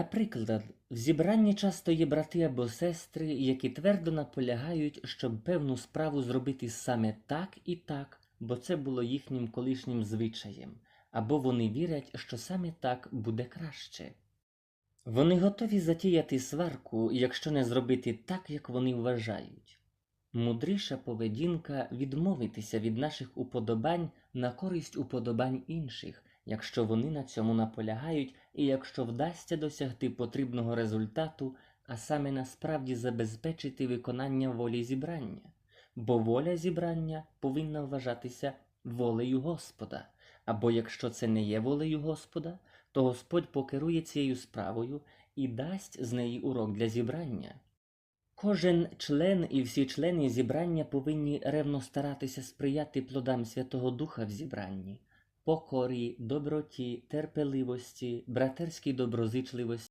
Наприклад, в зібранні часто є брати або сестри, які твердо наполягають, щоб певну справу зробити саме так і так, бо це було їхнім колишнім звичаєм, або вони вірять, що саме так буде краще. Вони готові затіяти сварку, якщо не зробити так, як вони вважають. Мудріша поведінка відмовитися від наших уподобань на користь уподобань інших, якщо вони на цьому наполягають і якщо вдасться досягти потрібного результату, а саме насправді забезпечити виконання волі зібрання. Бо воля зібрання повинна вважатися волею Господа, або якщо це не є волею Господа, то Господь покерує цією справою і дасть з неї урок для зібрання. Кожен член і всі члени зібрання повинні ревно старатися сприяти плодам Святого Духа в зібранні, покорі, доброті, терпеливості, братерській доброзичливості.